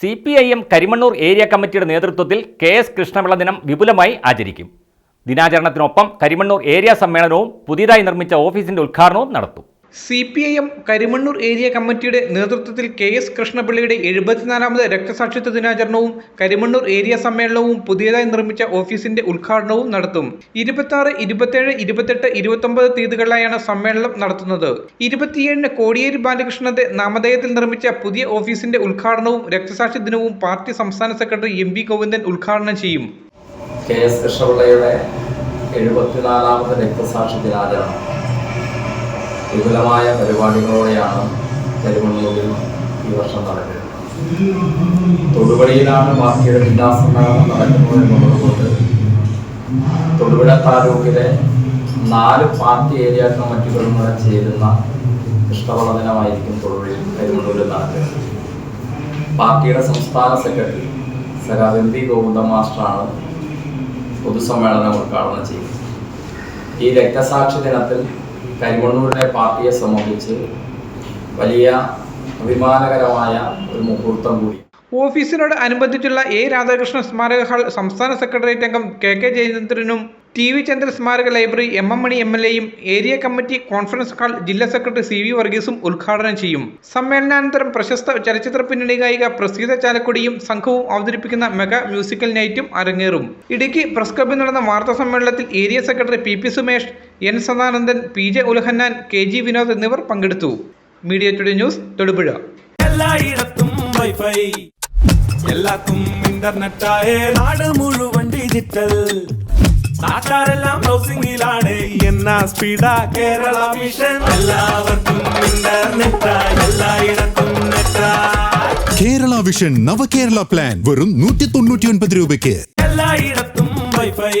C P I M Karimannoor area കമ്മിറ്റിയുടെ നേതൃത്വത്തിൽ K S Krishnapillai ദിനം വിപുലമായി ആചരിക്കും. ദിനാചരണത്തിനൊപ്പം കരിമണ്ണൂർ ഏരിയ സമ്മേളനവും പുതിയതായി നിർമ്മിച്ച ഓഫീസിന്റെ ഉദ്ഘാടനവും നടത്തും. C P I M Karimannoor area കമ്മിറ്റിയുടെ നേതൃത്വത്തിൽ കെ എസ് കൃഷ്ണപിള്ളിയുടെ എഴുപത്തിനാലാമത് രക്തസാക്ഷിത്വ ദിനാചരണവും കരിമണ്ണൂർ ഏരിയ സമ്മേളനവും പുതിയതായി നിർമ്മിച്ച ഓഫീസിന്റെ ഉദ്ഘാടനവും നടത്തും. ഇരുപത്തി ആറ് ഇരുപത്തേഴ് ഇരുപത്തെട്ട് ഇരുപത്തൊമ്പത് തീയതികളിലായാണ് സമ്മേളനം നടത്തുന്നത്. ഇരുപത്തിയേഴിന് കോടിയേരി ബാലകൃഷ്ണന്റെ നാമധേയത്തിൽ നിർമ്മിച്ച പുതിയ ഓഫീസിന്റെ ഉദ്ഘാടനവും രക്തസാക്ഷി ദിനവും പാർട്ടി സംസ്ഥാന സെക്രട്ടറി എം വി ഗോവിന്ദൻ ഉദ്ഘാടനം ചെയ്യും. കെ എസ് കൃഷ്ണപിള്ളയുടെ രക്തസാക്ഷി ദിനാചരണം. വിപുലമായ പരിപാടികളോടെയാണ് കരിമണ്ണൂരിൽ ഈ വർഷം നടക്കുന്നത്. തൊടുപുഴയിലാണ് പാർട്ടിയുടെ വിന്യാസങ്ങളാണ് നടക്കുന്നത് എന്നുള്ളതുകൊണ്ട് തൊടുപുഴ താലൂക്കിലെ നാല് പാർട്ടി ഏരിയ കമ്മിറ്റികളും കൂടെ ചേരുന്ന കൃഷ്ണപിള്ള ദിനമായിരിക്കും തൊടുപുഴയിൽ പെരുമണ്ണൂരിൽ നടക്കുന്നത്. പാർട്ടിയുടെ സംസ്ഥാന സെക്രട്ടറി സഖാവ് എം പി ഗോവിന്ദ മാസ്റ്ററാണ് പൊതുസമ്മേളനം ഉദ്ഘാടനം ചെയ്യുന്നത്. ഈ രക്തസാക്ഷി ദിനത്തിൽ കരിമണ്ണൂരിലെ പാർട്ടിയെ സംബന്ധിച്ച് വലിയ അഭിമാനകരമായ ഒരു മുഹൂർത്തം കൂടി. ഓഫീസിനോട് അനുബന്ധിച്ചുള്ള എ. രാധാകൃഷ്ണൻ സ്മാരക ഹാൾ സംസ്ഥാന സെക്രട്ടേറിയറ്റ് അംഗം കെ. കെ. ജയചന്ദ്രനും ടി. വി. ചന്ദ്ര സ്മാരക library M. M. Mani M. L. എയും ഏരിയ കമ്മിറ്റി കോൺഫറൻസ് ഹാൾ ജില്ലാ സെക്രട്ടറി സി. വി. വർഗീസും ഉദ്ഘാടനം ചെയ്യും. സമ്മേളനാനന്തരം പ്രശസ്ത ചലച്ചിത്ര പിന്നണി ഗായിക പ്രസീത ചാലക്കുടിയും സംഘവും അവതരിപ്പിക്കുന്ന മെഗാ മ്യൂസിക്കൽ നൈറ്റും അരങ്ങേറും. ഇടുക്കി പ്രസ് ക്ലബിൽ നടന്ന വാർത്താ സമ്മേളനത്തിൽ area secretary P. P. Sumesh N Sadanandan P J Ulahannan K G Vinod എന്നിവർ പങ്കെടുത്തു. Media today news Thodupuzha. എല്ലായിടത്തും വൈഫൈ എല്ലാത്തും ഇന്റർനെറ്റായേ നാട് മുഴുവൻ ഡിജിറ്റൽ. നാട്ടാരെല്ലാം ബ്രൗസിംഗിലാണ് എന്നാ സ്പീഡാ കേരള മിഷൻ. എല്ലാവർക്കും ഇന്റർനെറ്റായി എല്ലായിടത്തും നെറ്റായി കേരള വിഷൻ നവകേരള പ്ലാൻ വെറും നൂറ്റി തൊണ്ണൂറ്റി ഒൻപത് രൂപയ്ക്ക്. എല്ലായിടത്തും വൈഫൈ